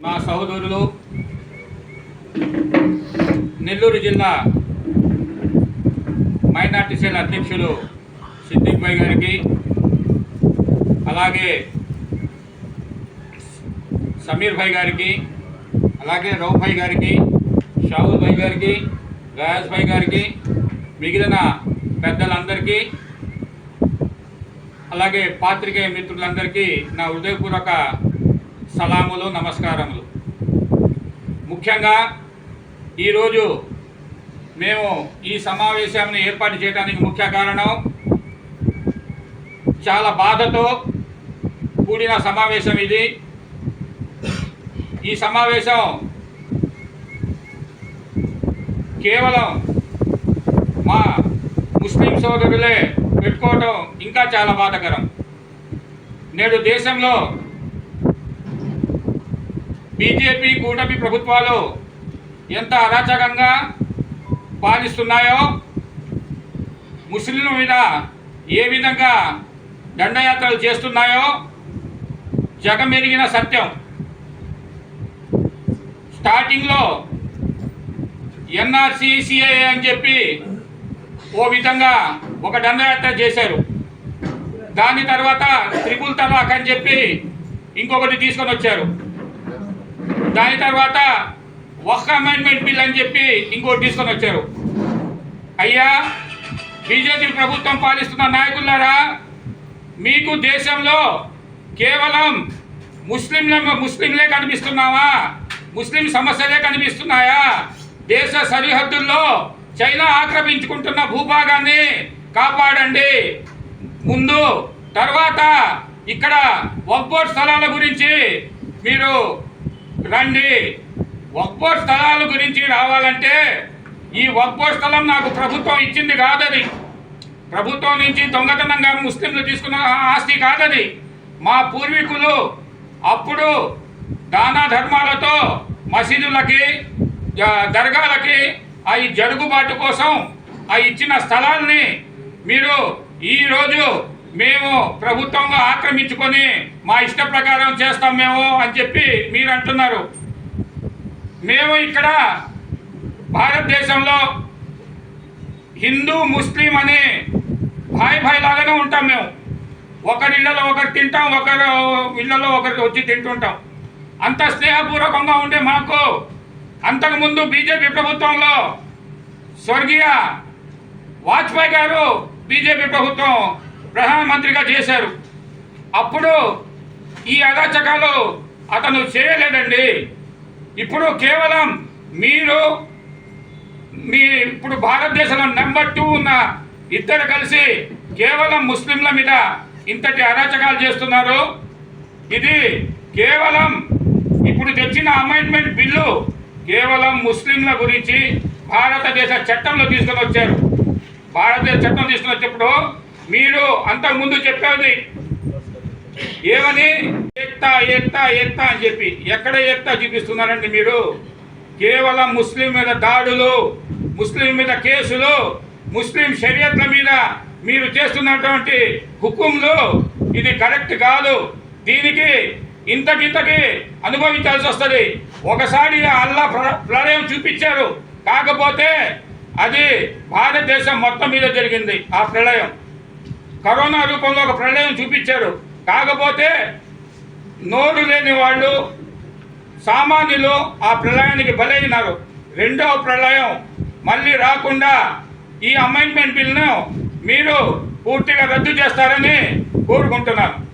మా సహోదరులు నెల్లూరు జిల్లా మైనార్టీ సెల్ అధ్యక్షులు సిద్దిక్ భాయ్ గారికి అలాగే సమీర్ భాయ్ గారికి అలాగే రౌఫ్ భాయ్ గారికి షావుల్ భాయ్ గారికి గయాజ్ భాయ్ గారికి మిగిలిన పెద్దలందరికీ అలాగే పాత్రికేయ మిత్రులందరికీ నా హృదయపూర్వక సలాములు నమస్కారములు. ముఖ్యంగా ఈరోజు మేము ఈ సమావేశాన్ని ఏర్పాటు చేయడానికి ముఖ్య కారణం చాలా బాధతో కూడిన సమావేశం ఇది. ఈ సమావేశం కేవలం మా ముస్లిం సోదరులే పెట్టుకోవటం ఇంకా చాలా బాధకరం. నేడు దేశంలో బీజేపీ కూటమి ప్రభుత్వాలు ఎంత అరాచకంగా పాలిస్తున్నాయో ముస్లింల మీద ఏ విధంగా దండయాత్రలు చేస్తున్నాయో జగమెరిగిన సత్యం. స్టార్టింగ్లో ఎన్ఆర్సీసీఏ అని చెప్పి ఓ విధంగా ఒక దండయాత్ర చేశారు. దాని తర్వాత త్రిపుల్ తలాక్ అని చెప్పి ఇంకొకటి తీసుకొని వచ్చారు. దాని తర్వాత ఒక్క అమెండ్మెంట్ బిల్ అని చెప్పి ఇంకోటి తీసుకొని వచ్చారు. అయ్యా బీజేపీ ప్రభుత్వం పాలిస్తున్న నాయకులారా మీకు దేశంలో కేవలం ముస్లింల ముస్లింలే కనిపిస్తున్నావా? ముస్లిం సమస్యలే కనిపిస్తున్నాయా? దేశ సరిహద్దుల్లో చైనా ఆక్రమించుకుంటున్న భూభాగాన్ని కాపాడండి. ముందు తర్వాత ఇక్కడ వక్బోర్డ్ స్థలాల గురించి మీరు రండి. వక్బోర్డ్ స్థలాల గురించి రావాలంటే ఈ వక్బోర్డ్ స్థలం నాకు ప్రభుత్వం ఇచ్చింది కాదది. ప్రభుత్వం నుంచి దొంగతనంగా ముస్లింలు తీసుకున్న ఆస్తి కాదది. మా పూర్వీకులు అప్పుడు దాన ధర్మాలతో మసీదులకి దర్గాలకి ఆ జరుగుబాటు కోసం ఆ ఇచ్చిన స్థలాల్ని మీరు ఈరోజు మేము ప్రభుత్వంగా ఆక్రమించుకొని మా ఇష్ట ప్రకారం చేస్తాం మేము అని చెప్పి మీరు అంటున్నారు. మేము ఇక్కడ భారతదేశంలో హిందూ ముస్లిం అనే భాయ్ భాయ్ లాగానే ఉంటాం మేము. ఒకరి ఇళ్ళలో ఒకరు తింటాం ఒకరు ఇళ్ళలో ఒకరు వచ్చి తింటుంటాం. అంత స్నేహపూర్వకంగా ఉండే మాకు అంతకుముందు బీజేపీ ప్రభుత్వంలో స్వర్గీయ వాజ్పేయి గారు బీజేపీ ప్రభుత్వం ప్రధానమంత్రిగా చేశారు. అప్పుడు ఈ అరాచకాలు అతను చేయలేదండి. ఇప్పుడు కేవలం మీరు మీ ఇప్పుడు భారతదేశంలో నెంబర్ టూ ఉన్న ఇద్దరు కలిసి కేవలం ముస్లింల మీద ఇంతటి అరాచకాలు చేస్తున్నారు. ఇది కేవలం ఇప్పుడు తెచ్చిన అమెండ్మెంట్ బిల్లు కేవలం ముస్లింల గురించి భారతదేశ చట్టంలో తీసుకొని వచ్చారు. భారతదేశ చట్టం తీసుకొని వచ్చేప్పుడు మీరు అంతకుముందు చెప్పేది ఏమని? ఏక్తా ఏక్తా ఏక్తా అని చెప్పి. ఎక్కడ ఏక్తా చూపిస్తున్నారండి మీరు? కేవలం ముస్లిం మీద దాడులు ముస్లిం మీద కేసులు ముస్లిం షరియత్ల మీద మీరు చేస్తున్నటువంటి హుకుంలు ఇది కరెక్ట్ కాదు. దీనికి ఇంతకింతకి అనుభవించాల్సి వస్తుంది. ఒకసారి అల్లా ప్ర- ప్రళయం చూపించారు. కాకపోతే అది భారతదేశం మొత్తం మీద జరిగింది ఆ ప్రళయం. కరోనా రూపంలో ఒక ప్రళయం చూపించారు. కాకపోతే నోరు లేని వాళ్ళు సామాన్యులు ఆ ప్రళయానికి బలైనారు. రెండవ ప్రళయం మళ్ళీ రాకుండా ఈ అమెండ్మెంట్ బిల్ను మీరు పూర్తిగా రద్దు చేస్తారని కోరుకుంటున్నాను.